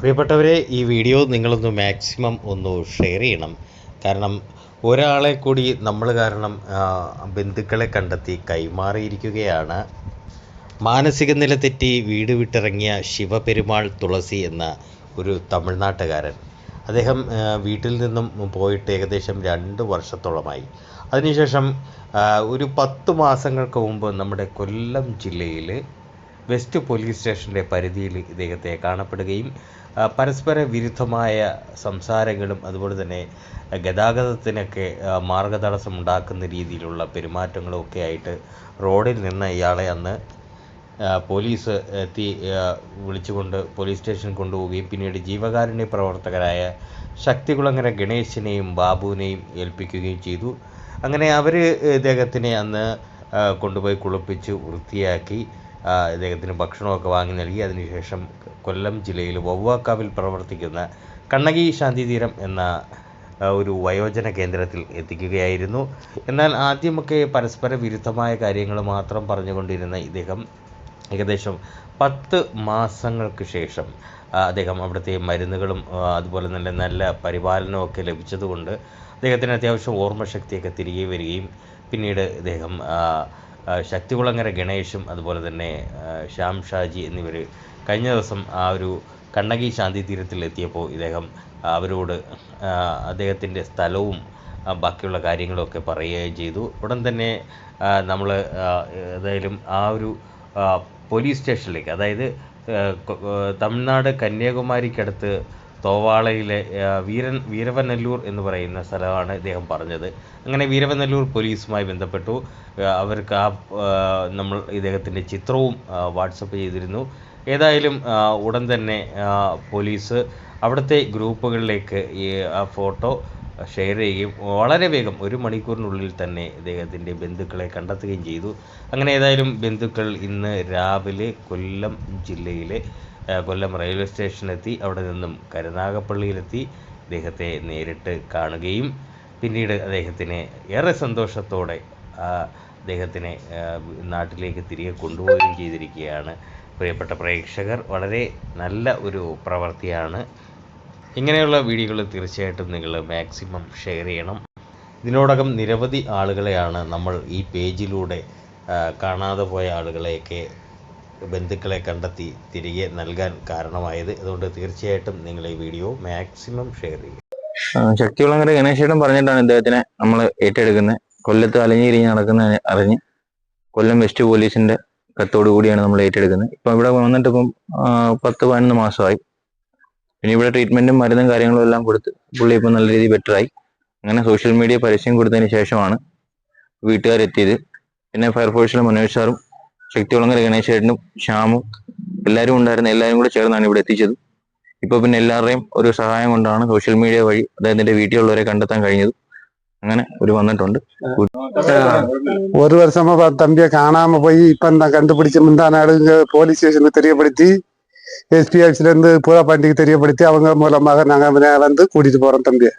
പ്രിയപ്പെട്ടവരെ ഈ വീഡിയോ നിങ്ങളൊന്ന് മാക്സിമം ഒന്ന് ഷെയർ ചെയ്യണം. കാരണം ഒരാളെ കൂടി നമ്മൾ കാരണം ബന്ധുക്കളെ കണ്ടെത്തി കൈമാറിയിരിക്കുകയാണ്. മാനസിക നില തെറ്റി വീട് വിട്ടിറങ്ങിയ ശിവപെരുമാൾ തുളസി എന്ന ഒരു തമിഴ്നാട്ടുകാരൻ. അദ്ദേഹം വീട്ടിൽ നിന്നും പോയിട്ട് ഏകദേശം രണ്ട് വർഷത്തോളമായി. അതിനുശേഷം ഒരു പത്ത് മാസങ്ങൾക്ക് മുമ്പ് നമ്മുടെ കൊല്ലം ജില്ലയിൽ വെസ്റ്റ് പോലീസ് സ്റ്റേഷന്റെ പരിധിയിൽ ഇദ്ദേഹത്തെ കാണപ്പെടുകയും പരസ്പര വിരുദ്ധമായ സംസാരങ്ങളും അതുപോലെ തന്നെ ഗതാഗതത്തിനൊക്കെ മാർഗതടസ്സം ഉണ്ടാക്കുന്ന രീതിയിലുള്ള പെരുമാറ്റങ്ങളും ഒക്കെ ആയിട്ട് റോഡിൽ നിന്ന് ഇയാളെ അന്ന് പോലീസ് എത്തി വിളിച്ചുകൊണ്ട് പോലീസ് സ്റ്റേഷനിൽ കൊണ്ടുപോവുകയും പിന്നീട് ജീവകാരുണ്യ പ്രവർത്തകരായ ശക്തികുളങ്ങര ഗണേശിനെയും ബാബുവിനെയും ഏൽപ്പിക്കുകയും ചെയ്തു. അങ്ങനെ അവർ ഇദ്ദേഹത്തിനെ അന്ന് കൊണ്ടുപോയി കുളിപ്പിച്ച് വൃത്തിയാക്കി ഇദ്ദേഹത്തിന് ഭക്ഷണമൊക്കെ വാങ്ങി നൽകി. അതിനുശേഷം കൊല്ലം ജില്ലയിൽ വവ്വാക്കാവിൽ പ്രവർത്തിക്കുന്ന കണ്ണകി ശാന്തിതീരം എന്ന ഒരു വയോജന കേന്ദ്രത്തിൽ എത്തിക്കുകയായിരുന്നു. എന്നാൽ ആദ്യമൊക്കെ പരസ്പര വിരുദ്ധമായ കാര്യങ്ങൾ മാത്രം പറഞ്ഞുകൊണ്ടിരുന്ന ഇദ്ദേഹം ഏകദേശം പത്ത് മാസങ്ങൾക്ക് ശേഷം അദ്ദേഹം അവിടുത്തെ മരുന്നുകളും അതുപോലെ തന്നെ നല്ല പരിപാലനവും ഒക്കെ ലഭിച്ചതുകൊണ്ട് അദ്ദേഹത്തിന് അത്യാവശ്യം ഓർമ്മശക്തിയൊക്കെ തിരികെ വരികയും പിന്നീട് അദ്ദേഹം ശക്തികുളങ്ങര ഗണേഷും അതുപോലെ തന്നെ ശ്യാം ഷാജി എന്നിവർ കഴിഞ്ഞ ദിവസം ആ ഒരു കണ്ണകി ശാന്തി തീരത്തിൽ എത്തിയപ്പോൾ ഇദ്ദേഹം അവരോട് അദ്ദേഹത്തിന്റെ സ്ഥലവും ബാക്കിയുള്ള കാര്യങ്ങളൊക്കെ പറയുകയും ചെയ്തു. ഉടൻ തന്നെ നമ്മൾ ഏതായാലും ആ ഒരു പോലീസ് സ്റ്റേഷനിലേക്ക് അതായത് തമിഴ്നാട് കന്യാകുമാരിക്കടുത്ത് തോവാളയിലെ വീരൻ വീരവനല്ലൂർ എന്ന് പറയുന്ന സ്ഥലമാണ് ഇദ്ദേഹം പറഞ്ഞത്. അങ്ങനെ വീരവനല്ലൂർ പോലീസുമായി ബന്ധപ്പെട്ടു. അവർക്ക് ആ നമ്മൾ ഇദ്ദേഹത്തിന്റെ ചിത്രവും വാട്സപ്പ് ചെയ്തിരുന്നു. ഏതായാലും ഉടൻ തന്നെ പോലീസ് അവിടുത്തെ ഗ്രൂപ്പുകളിലേക്ക് ഈ ആ ഫോട്ടോ ഷെയർ ചെയ്യുകയും വളരെ വേഗം ഒരു മണിക്കൂറിനുള്ളിൽ തന്നെ ഇദ്ദേഹത്തിന്റെ ബന്ധുക്കളെ കണ്ടെത്തുകയും ചെയ്തു. അങ്ങനെ ഏതായാലും ബന്ധുക്കൾ ഇന്ന് രാവിലെ കൊല്ലം ജില്ലയിലെ കൊല്ലം റെയിൽവേ സ്റ്റേഷനിലെത്തി അവിടെ നിന്നും കരുനാഗപ്പള്ളിയിലെത്തി ഇദ്ദേഹത്തെ നേരിട്ട് കാണുകയും പിന്നീട് അദ്ദേഹത്തിനെ ഏറെ സന്തോഷത്തോടെ അദ്ദേഹത്തിനെ നാട്ടിലേക്ക് തിരികെ കൊണ്ടുപോവുകയും ചെയ്തിരിക്കുകയാണ്. പ്രിയപ്പെട്ട പ്രേക്ഷകർ വളരെ നല്ല ഒരു പ്രവൃത്തിയാണ് ഇങ്ങനെയുള്ള വീഡിയോകൾ തീർച്ചയായിട്ടും നിങ്ങൾ മാക്സിമം ഷെയർ ചെയ്യണം. ഇതിനോടകം നിരവധി ആളുകളെയാണ് നമ്മൾ ഈ പേജിലൂടെ കാണാതെ പോയ ആളുകളെയൊക്കെ ബന്ധുക്കളെ കണ്ടെത്തി തിരികെ നൽകാൻ കാരണമായത്. അതുകൊണ്ട് തീർച്ചയായിട്ടും നിങ്ങൾ ഈ വീഡിയോ മാക്സിമം ഷെയർ ചെയ്യുക ശക്തികുളങ്ങര ഗണേശേട്ടൻ പറഞ്ഞിട്ടാണ് ഇദ്ദേഹത്തിനെ നമ്മൾ ഏറ്റെടുക്കുന്നത്. കൊല്ലത്ത് അലഞ്ഞിരിഞ്ഞ് നടക്കുന്ന അറിഞ്ഞ് കൊല്ലം വെസ്റ്റ് പോലീസിന്റെ കത്തോടു കൂടിയാണ് നമ്മൾ ഏറ്റെടുക്കുന്നത്. ഇപ്പൊ ഇവിടെ വന്നിട്ട് ഇപ്പം ആ, പത്ത് പതിനൊന്ന് മാസമായി. പിന്നെ ഇവിടെ ട്രീറ്റ്മെന്റും മരുന്നും കാര്യങ്ങളും എല്ലാം കൊടുത്ത് പുള്ളി ഇപ്പം നല്ല രീതിയിൽ ബെറ്ററായി അങ്ങനെ സോഷ്യൽ മീഡിയ പരസ്യം കൊടുത്തതിന് ശേഷമാണ് വീട്ടുകാരെത്തിയത്. പിന്നെ ഫയർഫോഴ്സിലെ മനോജ് സാറും ശക്തികുളങ്ങര ഗണേശ് ചേട്ടനും ശ്യാമും എല്ലാവരും ഉണ്ടായിരുന്ന എല്ലാവരും കൂടെ ചേർന്നാണ് ഇവിടെ എത്തിച്ചത്. ഇപ്പോൾ പിന്നെ എല്ലാവരുടെയും ഒരു സഹായം കൊണ്ടാണ് സോഷ്യൽ മീഡിയ വഴി അദ്ദേഹത്തിന്റെ വീട്ടിലുള്ളവരെ കണ്ടെത്താൻ കഴിഞ്ഞത്. അങ്ങനെ ഒരു വന്നിട്ടുണ്ട്. ഒരു വർഷം തമ്പിയെ കാണാമ പോയി ഇപ്പം കണ്ടുപിടിച്ച് മുന്താനാട് പോലീസ് സ്റ്റേഷനിൽ തെരിയപ്പെടുത്തി எஸ்பிஎஃப்சிலேருந்து பூரா பண்டிகை தெரியப்படுத்தி அவங்க மூலமாக நாங்கள் வந்து கூட்டிகிட்டு போகிறோம் தம்பி.